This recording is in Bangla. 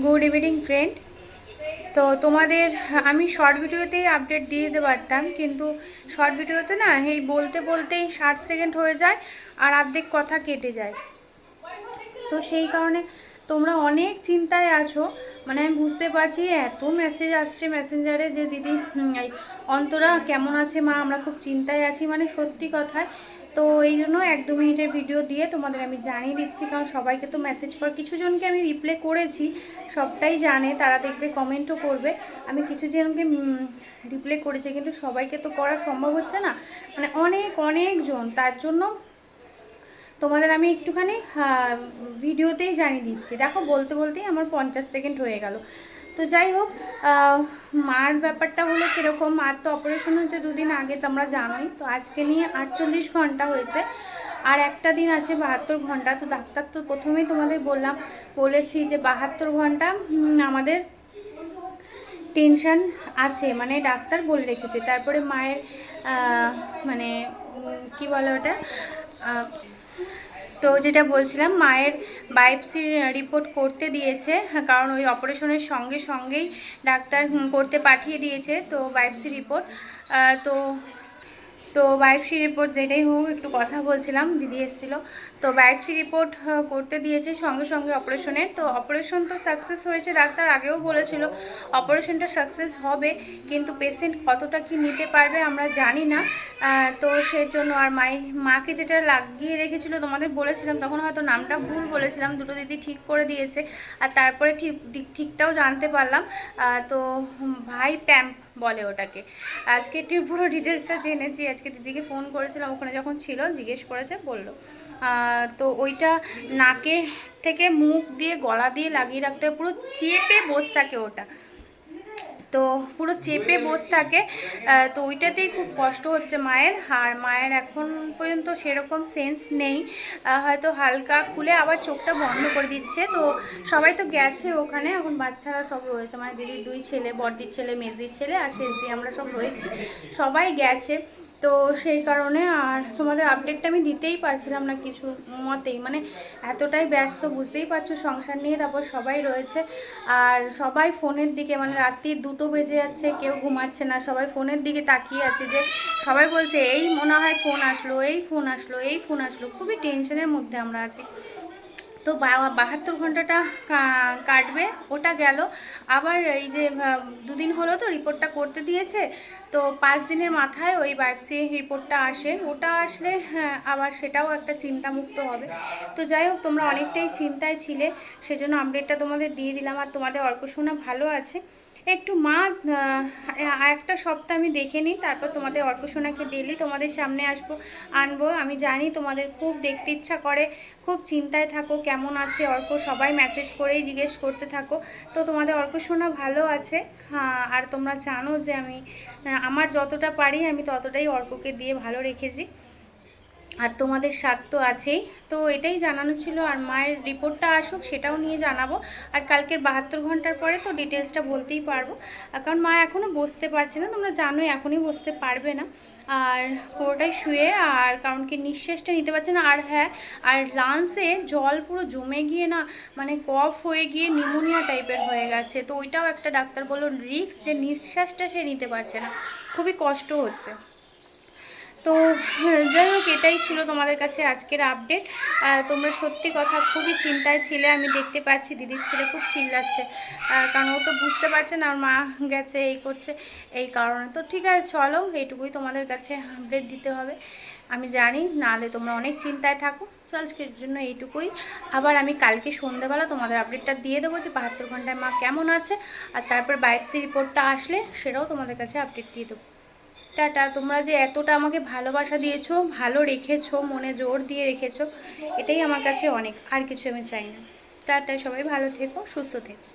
গুড ইভিনিং ফ্রেন্ড তো তোমাদের, আমি শর্ট ভিডিওতেই আপডেট দিয়ে দিতে পারতাম, কিন্তু শর্ট ভিডিওতে না, এই বলতে বলতেই ষাট সেকেন্ড হয়ে যায় আর অর্ধেক কথা কেটে যায়। তো সেই কারণে তোমরা অনেক চিন্তায় আছো মানে আমি বুঝতে পারছি এত মেসেজ আসছে মেসেঞ্জারে যে দিদি অন্তরা কেমন আছে মা? আমরা খুব চিন্তায় আছি মানে সত্যি কথায় তো এই জন্য এক দু মিনিটের ভিডিও দিয়ে তোমাদের আমি জানিয়ে দিচ্ছি, কারণ সবাইকে তো মেসেজ কর, কিছু জনকে আমি রিপ্লাই করেছি, সবটাই জানে, তারা দেখবে কমেন্টও করবে। আমি কিছু জনকে রিপ্লাই করেছি, কিন্তু সবাইকে তো করা সম্ভব হচ্ছে না। মানে অনেক অনেকজন তার জন্য তোমাদের আমি একটুখানি ভিডিওতেই জানিয়ে দিচ্ছি। দেখো, বলতে বলতেই আমার পঞ্চাশ সেকেন্ড হয়ে গেল। তো যাই হোক মার ব্যাপারটা হলো কীরকম? মার তো অপারেশন হয়েছে দুদিন আগে, তোমরা জানোই। তো আজকে নিয়ে আটচল্লিশ ঘণ্টা হয়েছে। আর একটা দিন আছে বাহাত্তর ঘণ্টা। তো ডাক্তার তো প্রথমেই তোমাদের বললাম, বলেছি যে বাহাত্তর ঘণ্টা আমাদের টেনশন আছে। মানে ডাক্তার বলে রেখেছে। তারপরে মায়ের মানে কি বলে ওটা? তো যেটা বলছিলাম, মায়ের বায়োপসির রিপোর্ট করতে দিয়েছে, কারণ ওই অপারেশনের সঙ্গে সঙ্গেই ডাক্তার করতে পাঠিয়ে দিয়েছে, তো বাইপসি রিপোর্ট তো তো বায়োপসি রিপোর্ট যেটাই হোক, একটু কথা বলছিলাম, দিদি এসেছিল। তো বায়োপসি রিপোর্ট করতে দিয়েছে সঙ্গে সঙ্গে অপারেশনের তো অপারেশন তো সাকসেস হয়েছে, ডাক্তার আগেও বলেছিল অপারেশনটা সাকসেস হবে, কিন্তু পেশেন্ট কতটা কি নিতে পারবে আমরা জানি না। তো সেজন্য আর মাই, মাকে যেটা লাগিয়ে রেখেছিল, তোমাদের বলেছিলাম, তখন হয়তো নামটা ভুল বলেছিলাম, দুটো দিদি ঠিক করে দিয়েছে, আর তারপরে ঠিক, ঠিক- ঠিকটাও জানতে পারলাম। তো ভাই প্যাম্প বলে ওটাকে। আজকে একটু পুরো ডিটেলসটা জেনেছি। আজকে দিদিকে ফোন করেছিলাম, ওখানে যখন ছিল, জিজ্ঞেস করেছে, বলল। তো ওইটা নাকে থেকে মুখ দিয়ে, গলা দিয়ে লাগিয়ে রাখতে পুরো চেপে বসে থাকে ওটা। তো পুরো চেপে বসে থাকে। তো ওইটাতেই খুব কষ্ট হচ্ছে মায়ের। আর মায়ের এখন পর্যন্ত সেরকম সেন্স নেই। হয়তো হালকা খুলে আবার চোখটা বন্ধ করে দিচ্ছে। তো সবাই তো গেছে ওখানে। এখন বাচ্চারা সব রয়েছে। মানে দিদির দুই ছেলে বড়দির ছেলে, মেজির ছেলে আর শেষ দিয়ে আমরা সব রয়েছি। সবাই গেছে। তো সেই কারণে আর তোমাদের আপডেটটা আমি দিতেই পারছিলাম না কিছু মতেই। মানে এতটাই ব্যস্ত, বুঝতেই পারছ সংসার নিয়ে, তারপর সবাই রয়েছে। আর সবাই ফোনের দিকে মানে রাত্রি দুটো বেজে যাচ্ছে, কেউ ঘুমাচ্ছে না। সবাই ফোনের দিকে তাকিয়ে আছে যে সবাই বলছে, এই মনে হয় ফোন আসলো, এই ফোন আসলো, এই ফোন আসলো। খুবই টেনশনের মধ্যে আমরা আছি। তো বাহাত্তর ঘন্টাটা কাটবে ওটা গেল। আবার এই যে দুদিন হলো তো রিপোর্টটা করতে দিয়েছে তো পাঁচ দিনের মাথায় ওই বায়োপসি রিপোর্টটা আসে। ওটা আসলে হ্যাঁ, আবার সেটাও একটা চিন্তামুক্ত হবে। তো যাই হোক তোমরা অনেকটাই চিন্তায় ছিলে সেজন্য আপডেটটা তোমাদের দিয়ে দিলাম। আর তোমাদের অর্কশোনা ভালো আছে। একটু মা একটা সপ্তাহ আমি দেখে নিই, তারপর তোমাদের অর্কশোনাকে ডেলি তোমাদের সামনে আসব, আনব। আমি জানি তোমাদের খুব দেখতে ইচ্ছা করে, খুব চিন্তায় থাকো, কেমন আছে অর্ক সবাই মেসেজ করেই জিজ্ঞেস করতে থাকো। তো তোমাদের অর্কশোনা ভালো আছে হ্যাঁ আর তোমরা জানো যে আমি আমার যতটা পারি আমি ততটাই অর্ককে দিয়ে ভালো রেখেছি। আর তোমাদের স্বাদ তো আছেই। তো এটাই জানানো ছিল আর মায়ের রিপোর্টটা আসুক সেটাও নিয়ে জানাব। আর কালকের বাহাত্তর ঘণ্টার পরে তো ডিটেলসটা বলতেই পারব। কারণ মা এখনও বসতে পারছে না, তোমরা জানোই এখনই বসতে পারবে না। আর পুরোটাই শুয়ে আর কারণ কি নিঃশ্বাসটা নিতে পারছে না। আর হ্যাঁ আর লাংসে জল পুরো জমে গিয়ে না মানে কফ হয়ে গিয়ে নিউমোনিয়া টাইপের হয়ে গেছে। তো ওইটাও একটা ডাক্তার বলল রিক্স যে নিঃশ্বাসটা সে নিতে পারছে না। খুবই কষ্ট হচ্ছে। তো, যাই হোক, এটাই ছিল তোমাদের কাছে আজকের আপডেট তোমরা সত্যি কথা খুবই চিন্তায় ছিলে, আমি দেখতে পাচ্ছি, দিদির ছেলে খুব চিল্লাচ্ছে। কারণ ও তো বুঝতে পারছে না ওর মা গেছে, এই করছে, এই কারণে। তো ঠিক আছে, চলো, এইটুকুই তোমাদের কাছে আপডেট দিতে হবে। আমি জানি, নাহলে তোমরা অনেক চিন্তায় থাকো। চল, আজকের জন্য এইটুকুই। আবার আমি কালকে সন্ধ্যাবেলা তোমাদের আপডেটটা দিয়ে দেবো যে বাহাত্তর ঘন্টায় মা কেমন আছে, আর তারপর বায়োপসি রিপোর্টটা আসলে, সেটাও তোমাদের কাছে আপডেট দিয়ে দেবো। টাটা তোমরা যে এতটা আমাকে ভালোবাসা দিয়েছ, ভালো রেখেছো, মনে জোর দিয়ে রেখেছো, এটাই আমার কাছে অনেক, আর কিছু আমি চাই না। টাটা, সবাই ভালো থেকো, সুস্থ থেকো।